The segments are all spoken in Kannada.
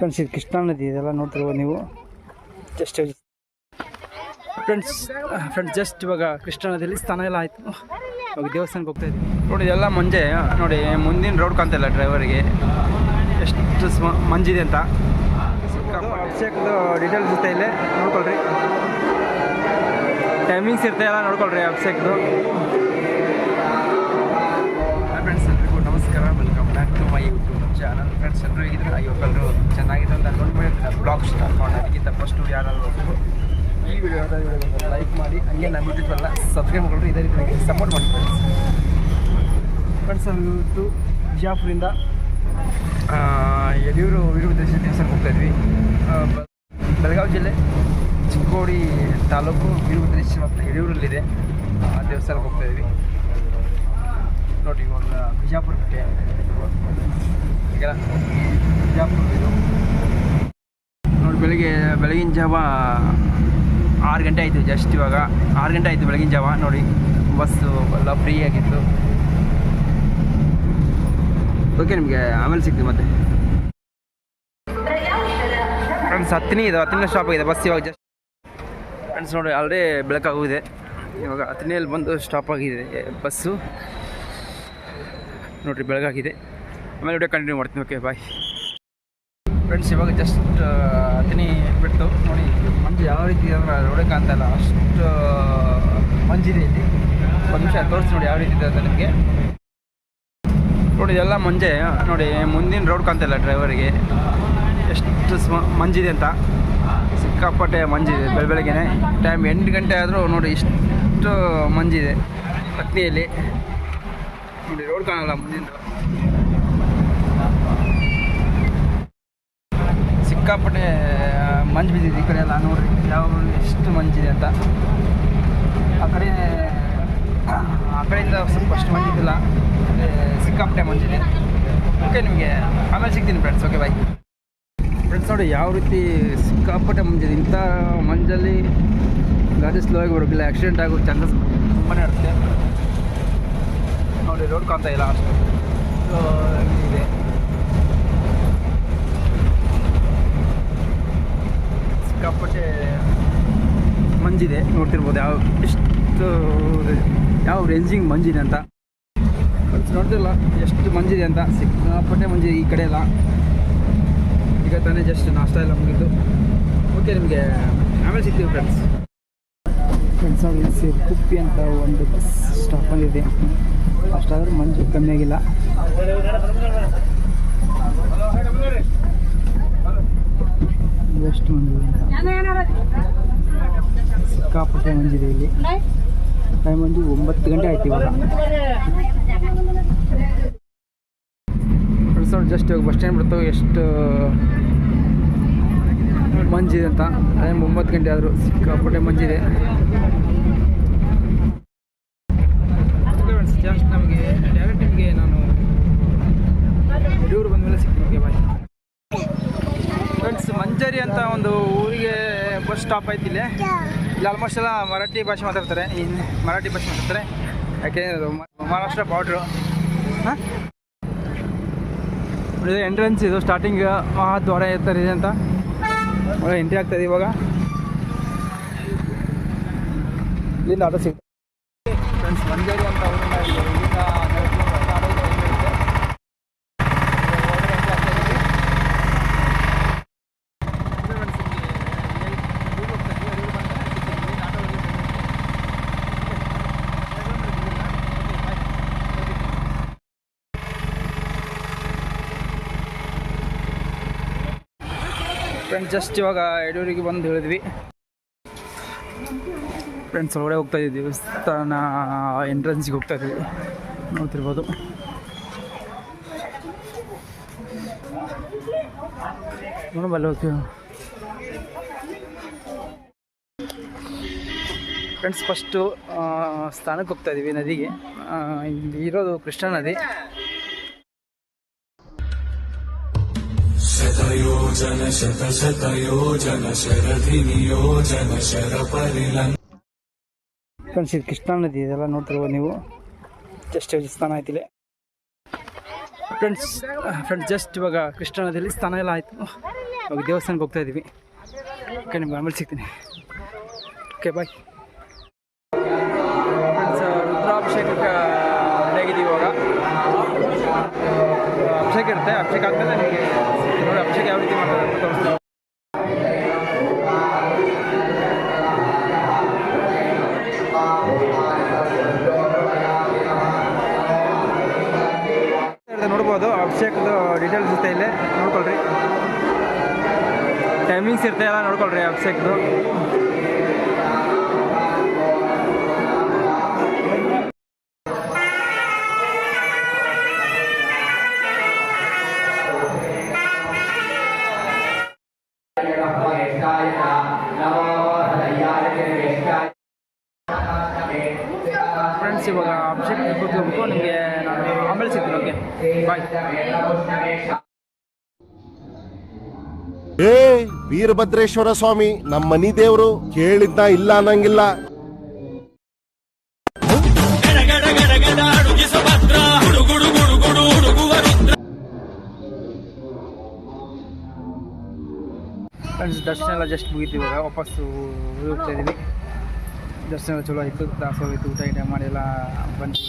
ಫ್ರೆಂಡ್ಸ್ ಇದು ಕೃಷ್ಣಾ ನದಿ ಇದೆಲ್ಲ ನೋಡ್ತಿರ್ಬೋದು ನೀವು? ಜಸ್ಟ್ ಫ್ರೆಂಡ್ಸ್ ಫ್ರೆಂಡ್ಸ್ ಜಸ್ಟ್ ಇವಾಗ ಕೃಷ್ಣಾ ನದಿಯಲ್ಲಿ ಸ್ನಾನ ಎಲ್ಲ ಆಯಿತು. ಇವಾಗ ದೇವಸ್ಥಾನಕ್ಕೆ ಹೋಗ್ತಾ ಇದ್ದೀವಿ. ನೋಡಿ ಎಲ್ಲ ಮಂಜೆ. ನೋಡಿ ಮುಂದಿನ ರೋಡ್ ಕಾಣ್ತಾಯಿಲ್ಲ ಡ್ರೈವರಿಗೆ ಎಷ್ಟು ಸ್ಮ ಮಂಜಿದೆ ಅಂತ. ಅಭಿಷೇಕದ ಡೀಟೇಲ್ಸ್ ಇರುತ್ತೆ ಇಲ್ಲೇ. ನೋಡ್ಕೊಳ್ರಿ. ಟೈಮಿಂಗ್ಸ್ ಇರ್ತಾ ಎಲ್ಲ ನೋಡ್ಕೊಳ್ರಿ ಅಭಿಷೇಕ್ದು. ಫ್ರೆಂಡ್ಸ್ ಎಲ್ರಿಗೂ ನಮಸ್ಕಾರ. Welcome back to my YouTube channel friends ಎಲ್ಲರೂ ಇದ್ರೆ ಅಯ್ಯೋಕಲ್ಲರು ಚೆನ್ನಾಗಿದೆ ಅಂತ ಅನ್ಕೊಂಡು ಬ್ಲಾಗ್ ಸ್ಟಾರ್ಟ್ ಮಾಡೋಣ. ಅದಕ್ಕಿಂತ ಫಸ್ಟು ಯಾರಾದ್ರು ಈ ವಿಡಿಯೋ ಲೈಕ್ ಮಾಡಿ. ಹಂಗೆ ನಮ್ಮ ಎಲ್ಲ ಸಬ್ಸ್ಕ್ರೈಬ್ ಮಾಡ್ಕೊಂಡು ಇದೇ ರೀತಿ ಸಪೋರ್ಟ್ ಮಾಡಿ ಫ್ರೆಂಡ್ಸ್ ಇವತ್ತು ಬಿಜಾಪುರಿಂದ ಯಡಿಯೂರು ವೀರಭದ್ರೇಶ್ವರ ದೇವಸ್ಥಾನಕ್ಕೆ ಹೋಗ್ತಾ ಇದ್ವಿ. ಬೆಳಗಾವಿ ಜಿಲ್ಲೆ, ಚಿಕ್ಕೋಡಿ ತಾಲೂಕು ವೀರಭದ್ರೇಶ್ವರ ಮತ್ತು ಯಡಿಯೂರಲ್ಲಿದೆ ಆ, ದೇವಸ್ಥಾನಕ್ಕೆ ಹೋಗ್ತಾ ಇದ್ವಿ. ನೋಡಿ, ಇವಾಗ ಬಿಜಾಪುರ ಕಟ್ಟೆ ಬಿಜಾಪುರ ಇದು ನೋಡಿ, ಬೆಳಿಗ್ಗೆ, ಬೆಳಗಿನ ಜಾವ ಆರು ಗಂಟೆ ಆಯಿತು ಜಸ್ಟ್ ಇವಾಗ. ಆರು ಗಂಟೆ ಆಯಿತು ಬೆಳಗಿನ ಜಾವ. ನೋಡಿ ಬಸ್ಸು ಎಲ್ಲ ಫ್ರೀ ಆಗಿತ್ತು. ಓಕೆ ನಿಮಗೆ ಆಮೇಲೆ ಸಿಗ್ತೀವಿ ಮತ್ತೆ. ಫ್ರೆಂಡ್ಸ್ ಹತ್ತನೇ ಇದು, ಹತ್ತನೇ ಸ್ಟಾಪ್ ಆಗಿದೆ ಬಸ್ ಇವಾಗ ಜಸ್ಟ್ ಫ್ರೆಂಡ್ಸ್ ನೋಡಿ ಆಲ್ರೆಡಿ ಬೆಳಕಾಗೋಗಿದೆ. ಇವಾಗ ಹತ್ತನೇಲಿ ಬಂದು ಸ್ಟಾಪ್ ಆಗಿದೆ ಬಸ್ಸು. ನೋಡಿರಿ, ಬೆಳಗಾಗಿದೆ. ಆಮೇಲೆ ವಿಡಿಯೋ ಕಂಟಿನ್ಯೂ ಮಾಡ್ತೀನಿ. ಓಕೆ ಬಾಯ್ ಫ್ರೆಂಡ್ಸ್ ಇವಾಗ ಜಸ್ಟ್ ಹತ್ತನೇ ಬಿಟ್ಟು ನೋಡಿ, ಮಂಜು ಯಾವ ರೀತಿ ಅಂದ್ರೆ ನೋಡೋಕೆ ಕಾಣ್ತಾ ಇಲ್ಲ. ಅಷ್ಟು ಮಂಜಿದೆ ಇಲ್ಲಿ. ಒಂದು ನಿಮಿಷ ತೋರಿಸಿ ನೋಡಿ ಯಾವ ರೀತಿ ಇದೆ ಅಂತ ನಿಮಗೆ. ನೋಡಿ ಎಲ್ಲ ಮಂಜೆ. ನೋಡಿ, ಮುಂದಿನ ರೋಡ್ ಕಾಣ್ತಾಯಿಲ್ಲ ಡ್ರೈವರಿಗೆ ಎಷ್ಟು ಮಂಜಿದೆ ಅಂತ. ಸಿಕ್ಕಾಪಟ್ಟೆ ಮಂಜಿದೆ ಬೆಳ ಬೆಳಗ್ಗೆನೆ. ಟೈಮ್ ಎಂಟು ಗಂಟೆ ಆದರೂ ನೋಡಿ, ಇಷ್ಟು ಮಂಜಿದೆ ಪತ್ನಿಯಲ್ಲಿ ನೋಡಿ ರೋಡ್ ಕಾಣಲ್ಲ ಮುಂದಿನ ಸಿಕ್ಕಾಪಟ್ಟೆ ಮಂಜು ಬಿದ್ದಿದೆ ಈ ಕಡೆ ಎಲ್ಲ, ನೋಡ್ರಿ, ಯಾವ ಎಷ್ಟು ಮಂಜಿದೆ ಅಂತ. ಆ ಕಡೆ, ಆ ಕಡೆಯಿಂದ ಸ್ವಲ್ಪ ಅಷ್ಟು ಮಂಜಿದಿಲ್ಲ ಮತ್ತೆ ಸಿಕ್ಕಾಪಟ್ಟೆ ಮಂಜಿದೆ ಓಕೆ ನಿಮಗೆ ಆಮೇಲೆ ಸಿಗ್ತೀನಿ ಫ್ರೆಂಡ್ಸ್ ಓಕೆ ಬಾಯ್ ಫ್ರೆಂಡ್ಸ್ ನೋಡಿ, ಯಾವ ರೀತಿ ಸಿಕ್ಕಾಪಟ್ಟೆ ಮಂಜಿದೆ ಇಂಥ ಮಂಜಲ್ಲಿ ಗಾಡಿ ಸ್ಲೋ ಆಗಿ ಬರೋಕ್ಕಿಲ್ಲ. ಆಕ್ಸಿಡೆಂಟ್ ಆಗೋ ಚಾನ್ಸಸ್ ತುಂಬಾ ಇರುತ್ತೆ. ರೋಡ್ ಕಾಣ್ತಾ ಇಲ್ಲ ಇದೆ ಸಿಕ್ಕಾಪಟ್ಟೆ ಮಂಜಿದೆ, ನೋಡ್ತಿರ್ಬೋದು. ಯಾವ, ಎಷ್ಟು, ಯಾವ ರೇಂಜಿಂಗ್ ಮಂಜಿದೆ ಅಂತ. ನೋಡ್ತಿರಲ್ಲ ಎಷ್ಟು ಮಂಜಿದೆ ಅಂತ. ಸಿಕ್ಕಾಪಟ್ಟೆ ಮಂಜಿದೆ ಈ ಕಡೆ ಎಲ್ಲ ಈಗ ತಾನೇ ಜಸ್ಟ್ ನಾಷ್ಟ ಎಲ್ಲ ಮುಗಿದ್ದು ಓಕೆ ನಿಮಗೆ ಆಮೇಲೆ ಸಿಗ್ತೀವಿ ಫ್ರೆಂಡ್ಸ್ ಫ್ರೆಂಡ್ಸ್ ಇಲ್ಲಿ ಕುಪ್ಪಿ ಅಂತ ಒಂದು ಬಸ್ ಸ್ಟಾಪ್ ಬಂದಿದೆ. ಅಷ್ಟಾದರೂ ಮಂಜು ಕಮ್ಮಿ ಆಗಿಲ್ಲ. ಎಷ್ಟು ಮಂಜು ಸಿಕ್ಕಾಪಟ್ಟೆ ಮಂಜಿದೆ ಇಲ್ಲಿ. ಟೈಮ್ ಒಂದು ಒಂಬತ್ತು ಗಂಟೆ ಆಯ್ತು ಇವಾಗ. ಫ್ರೆಂಡ್ಸ್ ನೋಡಿ ಜಸ್ಟ್ ಇವಾಗ ಬಸ್ ಸ್ಟ್ಯಾಂಡ್ ಬಿಡ್ತಾವೆ ಎಷ್ಟು ಮಂಜಿದೆ ಅಂತ. ಟೈಮ್ ಒಂಬತ್ತು ಗಂಟೆ ಆದರೂ ಸಿಕ್ಕಾಪಟ್ಟೆ ಮಂಜಿದೆ ಜಸ್ಟ್ ಮಂಜರಿ ಅಂತ ಒಂದು ಊರಿಗೆ ಬಸ್ ಸ್ಟಾಪ್ ಐತಿ ಇಲ್ಲಿ. ಆಲ್ಮೋಸ್ಟ್ ಎಲ್ಲ ಮರಾಠಿ ಭಾಷೆ ಮಾತಾಡ್ತಾರೆ. ಮರಾಠಿ ಭಾಷೆ ಮಾತಾಡ್ತಾರೆ. ಯಾಕೆ ಅದು ಮಹಾರಾಷ್ಟ್ರ ಬಾರ್ಡ್ರು ಹಾಂ? ಎಂಟ್ರೆನ್ಸ್ ಇದು ಸ್ಟಾರ್ಟಿಂಗ್ ಮಹಾದ್ವಾರ ಇರ್ತಾರೆ ಅಂತ. ಒಳ್ಳೆ ಎಂಟ್ರಿ ಆಗ್ತದೆ ಇವಾಗ. ಇಲ್ಲಿಂದ ಆಟೋ ಸಿಗ್ತದೆ ಫ್ರೆಂಡ್ಸ್ ಮಂಜೇರಿ ಅಂತ ಊರಿನ ಇದು. ಇಲ್ಲಿಂದ ಹನ್ನೆರಡು ಕಿಲೋಮೀಟರ್ ಆಟೋ ಇದೆ, ಎಂಟ್ರಿ ಇರುತ್ತೆ. ಫ್ರೆಂಡ್ಸ್ ಜಸ್ಟ್ ಇವಾಗ ಯಡೂರಿಗೆ ಬಂದು ಹೇಳಿದ್ವಿ. ಫ್ರೆಂಡ್ಸ್ ಒಳಗಡೆ ಹೋಗ್ತಾ ಇದ್ದೀವಿ ದೇವಸ್ಥಾನ ಎಂಟ್ರೆನ್ಸಿಗೆ ಹೋಗ್ತಾ ಇದ್ವಿ. ನೋಡ್ತಿರ್ಬೋದು. ನೋಡಬಲ್ಲ ಫ್ರೆಂಡ್ಸ್ ಫಸ್ಟು ಸ್ಥಾನಕ್ಕೆ ಹೋಗ್ತಾ ಇದ್ದೀವಿ ನದಿಗೆ. ಇಲ್ಲಿ ಇರೋದು ಕೃಷ್ಣಾ ನದಿ. शतयोजन शतशतयोजन शरधिनियोजन शरपरिलन् ಫ್ರೆಂಡ್ಸ್ ಇದು ಕೃಷ್ಣಾ ನದಿ ಇದೆಲ್ಲ ನೋಡ್ತಿರ್ಬೋದು ನೀವು ಜಸ್ಟ್ ಸ್ನಾನ ಆಯ್ತಿಲ್ಲ ಫ್ರೆಂಡ್ಸ್ ಫ್ರೆಂಡ್ಸ್ ಜಸ್ಟ್ ಇವಾಗ ಕೃಷ್ಣಾ ನದಿಯಲ್ಲಿ ಸ್ನಾನ ಎಲ್ಲ ಆಯಿತು ಇವಾಗ ದೇವಸ್ಥಾನಕ್ಕೆ ಹೋಗ್ತಾ ಇದ್ದೀವಿ ಓಕೆ ನಿಮ್ಗೆ ಆಮೇಲೆ ಸಿಗ್ತೀನಿ ಓಕೆ ಬಾಯ್ ರುದ್ರಾಭಿಷೇಕಕ್ಕೆ ರೆಡಿಯಾಗಿದ್ದೀವಿ ಇವಾಗ ಅಭಿಷೇಕ ಇರುತ್ತೆ ಅಭಿಷೇಕ ಆದಮೇಲೆ ನಿಮಗೆ ನೋಡಿ ಅಭಿಷೇಕ ಯಾವ ರೀತಿ ಮಾಡ್ತಾರೆ ಅಂತ ನೋಡ್ಬೋದು. ಅಭಿಷೇಕದ ಡೀಟೇಲ್ಸ್ ಇರುತ್ತೆ ಇಲ್ಲೇ. ನೋಡ್ಕೊಳ್ರಿ. ಟೈಮಿಂಗ್ಸ್ ಇರುತ್ತೆ ಎಲ್ಲ ನೋಡ್ಕೊಳ್ರಿ ಅಭಿಷೇಕದ್ದು ಏ, ವೀರಭದ್ರೇಶ್ವರ ಸ್ವಾಮಿ ನಮ್ಮ ಮನಿ ದೇವರು ಕೇಳಿದ್ನ ಇಲ್ಲ ಅನ್ನಂಗಿಲ್ಲ. ದರ್ಶನ ಎಲ್ಲ ಜಸ್ಟ್ ಮುಗೀತು ಇವಾಗ. ವಾಪಸ್ಸು ಹೋಗ್ತಾ ಇದ್ದೀವಿ. ದರ್ಶನ ಚಲೋ ಆಯಿತು. ದಾಸೋಗಿತ್ತು ಊಟ ಐಟಮ್ ಮಾಡಿ ಎಲ್ಲ ಬಂದು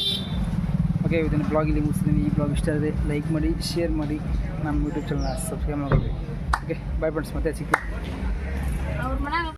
ಓಕೆ, ಇದನ್ನು ಬ್ಲಾಗ್ ಇಲ್ಲಿ ಮುಗಿಸ್ತೀನಿ. ಈ ಬ್ಲಾಗ್ ಇಷ್ಟ ಆದರೆ ಲೈಕ್ ಮಾಡಿ ಶೇರ್ ಮಾಡಿ. ನಮ್ಮ ಯೂಟ್ಯೂಬ್ ಚಾನಲ್ ಸಬ್ಸ್ಕ್ರೈಬ್ ಮಾಡ್ಕೊಳ್ಳಿ. ಓಕೆ ಬಾಯ್ ಫ್ರೆಂಡ್ಸ್ ಮತ್ತೆ ಸಿಕ್ಕಿ